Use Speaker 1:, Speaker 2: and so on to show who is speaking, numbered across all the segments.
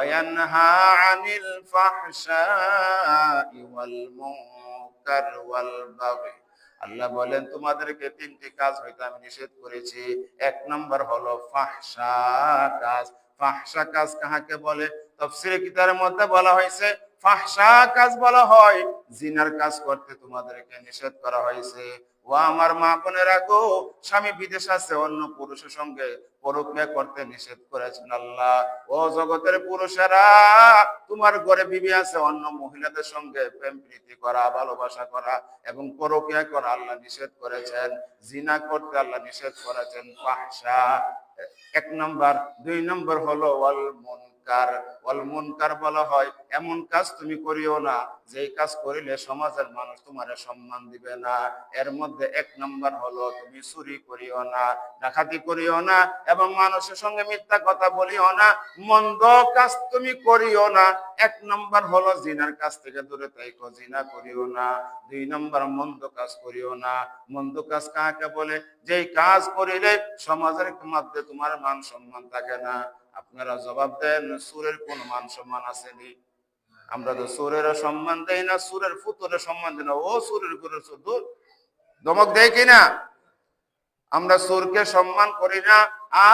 Speaker 1: وينهى عن الفحشاء والمنكر والبغي আল্লাহ বলেন তোমাদেরকে তিনটি কাজ হইতে আমি নিষেধ করেছি এক নম্বর হলো ফাহসা কাজ ফাহসা কাজ কাহাকে বলে তফসিরে কিতাবের মধ্যে বলা হয়েছে ফাহসা কাজ বলা হয়, জিনার কাজ করতে তোমাদেরকে নিষেধ করা হয়েছে। ও আমার মা বোনেরা গো, স্বামী বিদেশ আছে, অন্য পুরুষের সঙ্গে পরক্রিয়া করতে নিষেধ করেছেন আল্লাহ। ও জগতের পুরুষেরা, তোমার ঘরে বিবি আছে, অন্য মহিলাদের সঙ্গে প্রেম প্রীতি করা, ভালোবাসা করা এবং পরক্রিয়া করা আল্লাহ নিষেধ করেছেন। জিনা করতে আল্লাহ নিষেধ করেছেন ফাহসা এক নম্বর। দুই নম্বর হলো ওয়াল মুনকার। ওয়াল মুনকার বলা হয় এমন কাজ তুমি করিও না, যেই কাজ করিলে সমাজের মানুষ তোমার সম্মান দিবে না। এর মধ্যে এক নম্বর হলো তুমি চুরি করিও না, ডাকাতি করিও না, এবং মানুষের সঙ্গে মিথ্যা কথা বলিও না, মন্দ কাজ তুমি করিও না। এক নম্বর হলো জিনার কাছ থেকে দূরে থাইকো, জিনা করিও না। দুই নম্বর, মন্দ কাজ করিও না। মন্দ কাজ কাকে বলে? যেই কাজ করিলে সমাজের মধ্যে তোমার মান সম্মান থাকে না। আপনারা জবাব দেন, সুরের কোন মান সম্মান আসেনি। আমরা তো সুরের সম্মান দেই না, সুরের ফুতুরের সম্মান দেই না। ও সুরের গুরুর দমক দেয় কিনা? আমরা সুরকে সম্মান করি না,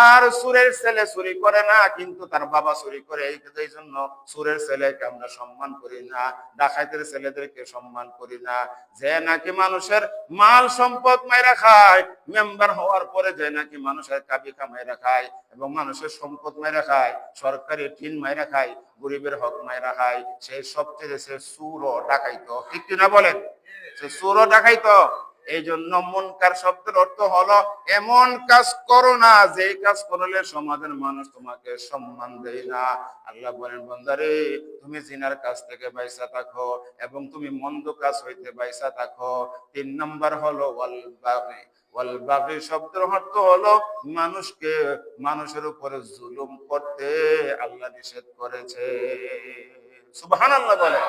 Speaker 1: আর সুরের ছেলে চুরি করে না, কিন্তু তার বাবা চুরি করে। এই জন্য সুরের ছেলেকে আমরা সম্মান করি না, ডাকাইতের ছেলেদেরকে সম্মান করি না। যে নাকি মানুষের মাল সম্পদ মাইরা খায়, মেম্বার হওয়ার পরে যে নাকি মানুষের কাবিকা মাইরা খায়, এবং মানুষের সম্পদ মাইরা খায়, সরকারি টিন মাইরা খায়, গরিবের হক মাইরা খায় সেই সবচেয়ে সে সুর ও ডাকাইতো। ঠিক কিনা বলেন? সে সুর ও ডাকাইতো। এই জন্য মনকার শব্দের অর্থ হলো, এমন কাজ করো না যে কাজ করলে সমাজের মানুষ তোমাকে সম্মান দেয় না। আল্লাহ বলেন, বন্দারে, তুমি জিনার কাছ থেকে বাইসা থাকো এবং তুমি মন্দ কাজ হইতে বাইসা থাকো তিন নম্বর হলো, ওয়াল বাগি। শব্দের অর্থ হলো, মানুষকে, মানুষের উপরে জুলুম করতে আল্লাহ নিষেধ করেছে। সুবহানাল্লাহ বলে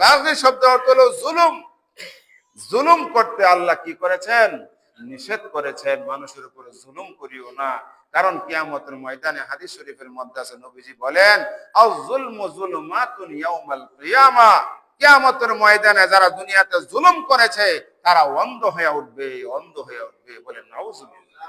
Speaker 1: বাগি শব্দ অর্থ হলো, জুলুম। জুলুম করতে আল্লাহ কি করেছেন? নিষেধ করেছেন। মানুষের উপরে জুলুম করিও না। কারণ কিয়ামতের ময়দানে হাদিস শরীফের মধ্যে আছে, নবীজি বলেন আও জুলমু জুলুমাতুন ইয়াউমাল কিয়ামা। কিয়ামতের ময়দানে যারা দুনিয়াতে জুলুম করেছে, তারা অন্ধ হয়ে উঠবে, অন্ধ হয়ে উঠবে বলেন নাউজুবিল্লাহ।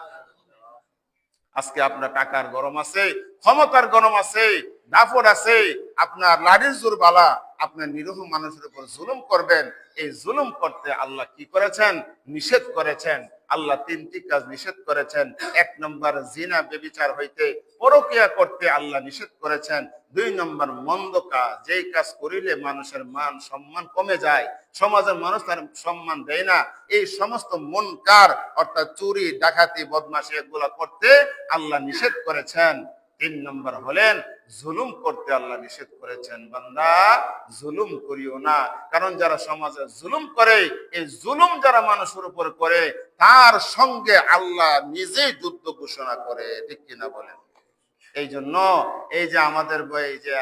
Speaker 1: আজকে আপনার টাকার গরম আছে, ক্ষমতার গরম আছে দাফর আছে, আপনার লাড়ির জোর বালা আপনার নিরহ মানুষের উপর জুলুম করবেন। এই জুলুম করতে আল্লাহ কি করেছেন? নিষেধ করেছেন। আল্লাহ তিনটি কাজ নিষেধ করেছেন। এক নম্বর, জিনা, বেবিচার হইতে পরকিয়া করতে আল্লাহ নিষেধ করেছেন। দুই নম্বর, মন্দ কাজ। যেই কাজ করিলে মানুষের মান, সম্মান কমে যায়, সমাজের মানুষ তার সম্মান দেয় না। এই সমস্ত মন কার, অর্থাৎ চুরি, ডাকাতি, বদমাশি, এগুলা করতে আল্লাহ নিষেধ করেছেন। তিন নম্বর হলেন, জুলুম করতে আল্লাহ নিষেধ করেছেন। বান্দা, জুলুম করিও না। কারণ যারা সমাজে জুলুম করে, এই জুলুম যারা মানুষের উপর করে, তার সঙ্গে আল্লাহ নিজেই যুদ্ধ ঘোষণা করে। ঠিক কিনা বলেন? এই জন্য এই যে আমাদের এই যে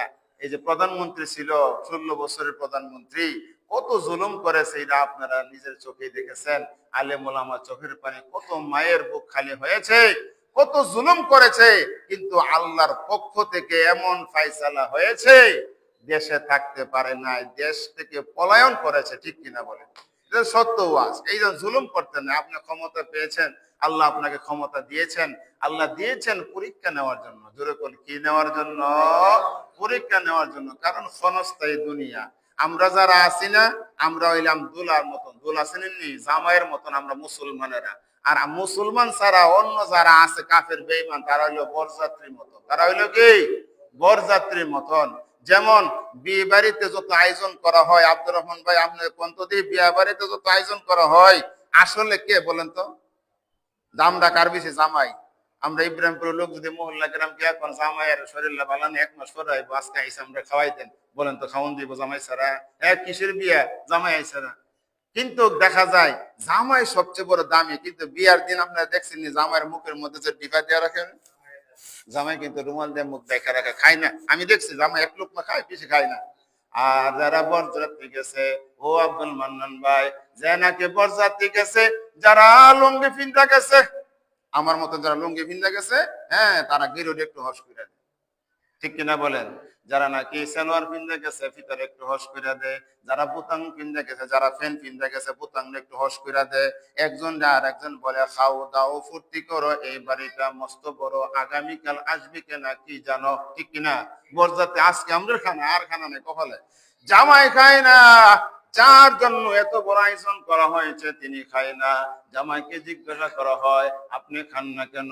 Speaker 1: এই যে প্রধানমন্ত্রী ছিল, ষোলো বছরের প্রধানমন্ত্রী, কত জুলুম করেছে, এটা আপনারা নিজের চোখে দেখেছেন। আলেমুল আমার চোখের পানি, কত মায়ের বুক খালি হয়েছে। কত জুলুম করেছে, কিন্তু আল্লাহর পক্ষ থেকে এমন ফাইসালা হয়েছে, দেশে থাকতে পারে নাই, দেশ থেকে পলায়ন করেছে, ঠিক কিনা এটা সত্য ওয়াজ। এই যে জুলুম করতেন না আপনি ক্ষমতা পেয়েছেন, আল্লাহ আপনাকে ক্ষমতা দিয়েছেন, আল্লাহ দিয়েছেন পরীক্ষা নেওয়ার জন্য। জোরে কি নেওয়ার জন্য? পরীক্ষা নেওয়ার জন্য। কারণ ক্ষণস্থায়ী দুনিয়া। আমরা যারা আছি না, আমরা হইলাম দুলার মতন। দুলা চিনেননি জামাইয়ের মতন আমরা মুসলমানেরা। আর মুসলমান ছাড়া অন্য যারা আছে কাফের বেইমান তারা হইল বরযাত্রীর মতন। তারা হইল কি? বরযাত্রীর মতন। যেমন বিয়ে বাড়িতে যত আয়োজন করা হয়, আব্দুর রহমান ভাই আপনি কোন দিয়ে বিয়ে বাড়িতে যত আয়োজন করা হয়, আসলে কে বলেন তো? দামটা কার বেশি? জামাই। আমরা ইব্রাহিমপুরের লোক যদি মহল্লা গ্রাম কে এখন জামাইয়ের শরীর বালানি এক মাস পরে আজকে আইসে আমরা খাওয়াই দেন। বলেন তো, খাওয়ান দিব জামাই ছাড়া? এক কিসের বিয়া? জামাই আইসে না। কিন্তু দেখা যায়, জামাই সবচেয়ে বড় দামি, কিন্তু বিয়ার দিন আপনারা দেখছেন জামাইয়ের মুখের মধ্যে যে ডিপা দেওয়া রাখেন জামাই কিন্তু রুমাল দিয়ে মুখ দেখা রাখা, খায় না। আমি দেখছি, জামাই এক লোক খায়, বেশি খায় না। আর যারা বরযাত্রী গেছে, ও আব্দুল মান্নান ভাই, যে নাকি বরযাত্রী গেছে, যারা লুঙ্গি ফিনটা গেছে, আমার মতো যারা লুঙ্গি ভিন্দা গেছে হ্যাঁ তারা গিরোড একটু হস করে। ঠিক কিনা বলেন? যারা নাকি সেলোয়ার পিন্দে গেছে, ভিতরে একটু হস করে দেয় যারা বুতাং পিন্দে গেছে, যারা ফ্যান পিন্দে গেছে বুতাং একটু হস করে দেয় একজন আর একজন বলে, খাও, দাও, ফুর্তি করো, এই বাড়িটা মস্ত বড়, আগামীকাল আসবি কেনা, কি জানো? ঠিক কিনা? বরজাতে আজকে আমাদের খানা, আর খানা নেই, কপালে। জামাই খায় না। যার জন্য এত বড় আয়োজন করা হয়েছে, তিনি খায় না। জামাইকে জিজ্ঞাসা করা হয়, আপনি খান না কেন?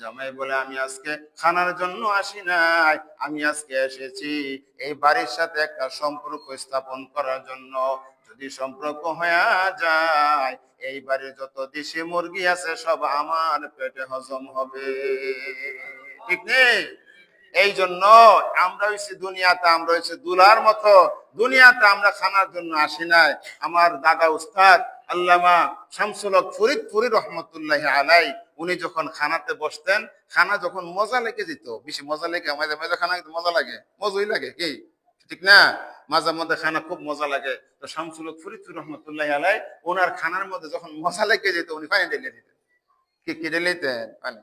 Speaker 1: জামাই বলে, আমি আজকে খানার জন্য আসি নাই, আমি আজকে এসেছি এই বাড়ির সাথে একটা সম্পর্ক স্থাপন করার জন্য। যদি সম্পর্ক হয়ে যায়, এই বাড়ির যত দেশি মুরগি আছে, সব আমার পেটে হজম হবে। ঠিক নেই? এই জন্য আমরা হয়েছি দুনিয়াতে, আমরা হয়েছি দুলার মতো। দুনিয়াতে আমরা খানার জন্য আসি নাই। আমার দাদা উস্তাদ আল্লামা শামসুল হক ফরিদপুরি রহমতুল্লাহ আলাই, উনি যখন খানাতে বসতেন, খানা যখন মজা লেগে যেত, বেশি মজা লেগে, মাঝে মাঝে খানা মজা লাগে। মজাই লাগে কি? ঠিক না? মাঝে মধ্যে খানা খুব মজা লাগে। তো শামসুল হক ফরিদপুর রহমতুল্লাহ আলাই, ওনার খানার মধ্যে যখন মজা লেগে যেত, উনি পানি ঢেলে দিতেন। কি কি ঢেলে দিতেন? পানি।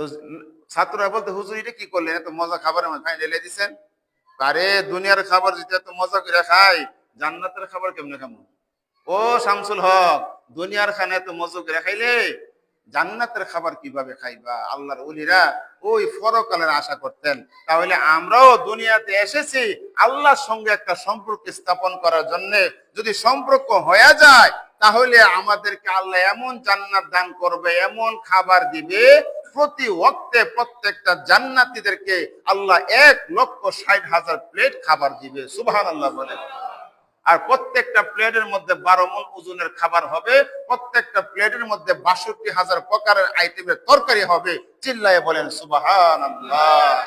Speaker 1: তো ছাত্ররা বলতে, হুজুর, এটা কি করলেন? এত মজা খাবার আমার খাই, ঢেলে দিছেন? আরে, দুনিয়ার খাবার যদি এত মজা করে খাই, জান্নাতের খাবার কেমনে খামো? ও শামসুল হক, দুনিয়ার খানা এত মজা করে খাইলে জান্নাতের খাবার কীভাবে খাইবা? আল্লাহর উলিরা ওই ফরকালের আশা করতেন। তাহলে আমরাও দুনিয়াতে এসেছি আল্লাহর সঙ্গে একটা সম্পর্ক স্থাপন করার জন্য। যদি সম্পর্ক হয়ে যায়, তাহলে আমাদেরকে আল্লাহ এমন জান্নাত দান করবে, এমন খাবার দিবে প্রতি ওয়াক্তে প্রত্যেকটা জান্নাতীদেরকে আল্লাহ এক লক্ষ ষাট হাজার প্লেট খাবার দিবে সুবহান আল্লাহ বলে। আর প্রত্যেকটা প্লেটের মধ্যে বারো মন ওজনের খাবার হবে, প্রত্যেকটা প্লেটের মধ্যে বাষট্টি হাজার প্রকারের আইটেমের তরকারি হবে, চিল্লায় বলেন সুবাহান আল্লাহ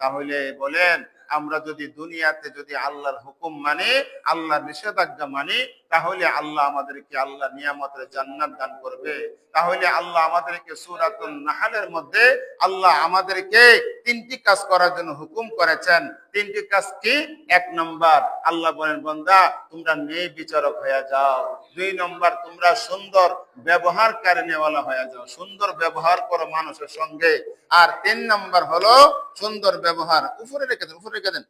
Speaker 1: তাহলে বলেন, আমরা যদি দুনিয়াতে যদি আল্লাহর হুকুম মানে আল্লাহর নিষেধাজ্ঞা মানি তাহলে আল্লাহ আমাদেরকে আল্লাহ নিয়ামতের জান্নাত দান করবে। তাহলে আল্লাহ আমাদেরকে সুরাতুল নাহালের মধ্যে আল্লাহ আমাদেরকে তিনটি কাজ করার জন্য হুকুম করেছেন। তিনটি কাজ কি? এক নম্বর, আল্লাহ বলেন, বন্দা, তোমরা নেই বিচারক হয়ে যাও। দুই নম্বর, তোমরা সুন্দর ব্যবহার কারণেওয়ালা হয়ে যাও। সুন্দর ব্যবহার করো মানুষের সঙ্গে। আর তিন নম্বর হলো সুন্দর ব্যবহার। উপরে রেখে দেন, উপরে রেখে দেন।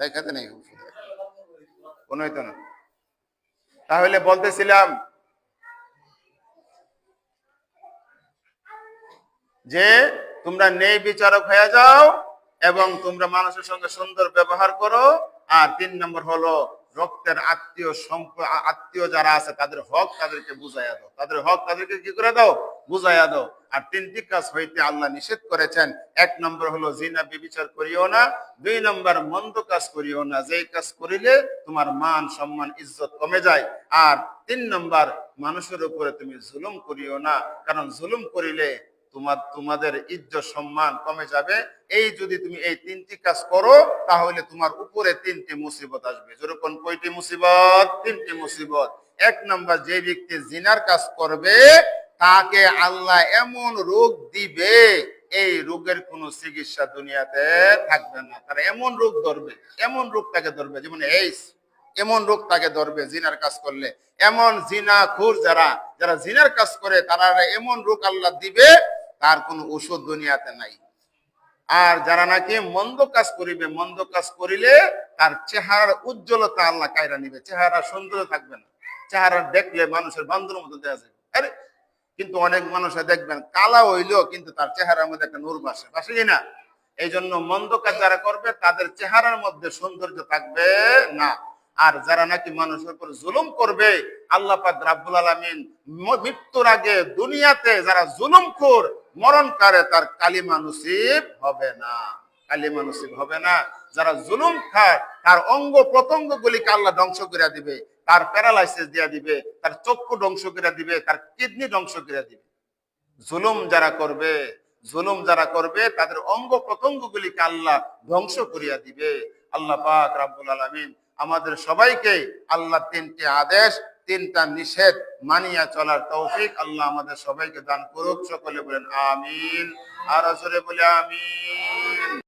Speaker 1: রেখে দেন এই উপরে। কোনোই তো না। তাহলে বলতেছিলাম যে, তোমরা নেই বিচারক হয়ে যাও এবং তোমরা মানুষের সঙ্গে সুন্দর ব্যবহার করো। আর তিন নম্বর হলো, রক্তের আত্মীয় আত্মীয় যারা আছে, তাদের হক তাদেরকে বুঝাইয়া দাও। তাদের হক তাদেরকে কি করে দাও? বুঝাইয়া দাও। আর তিনটি কাজ হইতে আল্লাহ নিষেধ করেছেন। এক নম্বর হলো জিনা বিবিচার করিও না, দুই নম্বর মন্দ কাজ করিও না। যেই কাজ করিলে তোমার মান, সম্মান, ইজ্জত কমে যায়। আর তিন নম্বর, মানুষের উপরে তুমি জুলুম করিও না, কারণ জুলুম করিলে তোমার, তোমাদের ইজ্জত, সম্মান কমে যাবে। এই যদি তুমি এই তিনটি কাজ করো, তাহলে তোমার উপরে তিনটি মুসিবত আসবে। যেরকম কয়টি মুসিবত? তিনটি মুসিবত। এক নম্বর, যে ব্যক্তি জিনার কাজ করবে তাকে আল্লাহ এমন রোগ দিবে, এই রোগের কোনো চিকিৎসা দুনিয়াতে থাকবে না। তার এমন রোগ ধরবে, এমন রোগ তাকে ধরবে, যেমন এইস এমন রোগ তাকে ধরবে জিনার কাজ করলে। এমন জিনা খুর যারা যারা জিনার কাজ করে, তারা এমন রোগ আল্লাহ দিবে, তার কোনো ওষুধ দুনিয়াতে নাই। আর যারা নাকি মন্দ কাজ করিবে, মন্দ কাজ করিলে তার চেহারার উজ্জ্বলতা আল্লাহ কায়রা নিবে। চেহারা সুন্দর থাকবে না। চেহারা দেখলে মানুষের বান্ধবের মতো দেখা যায় আরে কিন্তু অনেক মানুষে দেখবেন কালা হইলেও কিন্তু তার চেহারার মধ্যে একটা নূর বাসে বাসে কি না? এই জন্য মন্দ কাজ যারা করবে, তাদের চেহারার মধ্যে সৌন্দর্য থাকবে না। আর যারা নাকি মানুষের উপর জুলুম করবে, আল্লাহ পাক রাব্বুল আলামিন মৃত্যুর আগে দুনিয়াতে যারা জুলুম কর মরণ করে তার কালিমা নসিব হবে না। কালিমা নসিব হবে না। যারা জুলুম খায়, তার অঙ্গ প্রত্যঙ্গ গুলিকে আল্লাহ ধ্বংস করে দিবে। তার প্যারালাইসিস দিয়া দিবে, তার চক্ষু ধ্বংস করে দিবে, তার কিডনি ধ্বংস করে দিবে। জুলুম যারা করবে, জুলুম যারা করবে, তাদের অঙ্গ প্রত্যঙ্গ গুলিকে আল্লাহ ধ্বংস করিয়া দিবে। আল্লাহ পাক রাব্বুল আলামিন আমাদের সবাইকে আল্লাহ তিনটি আদেশ, তিনটা নিষেধ মানিয়া চলার তৌফিক আল্লাহ আমাদের সবাইকে দান করুক। সকলে বলেন, আমিন। আর জোরে বলে, আমিন।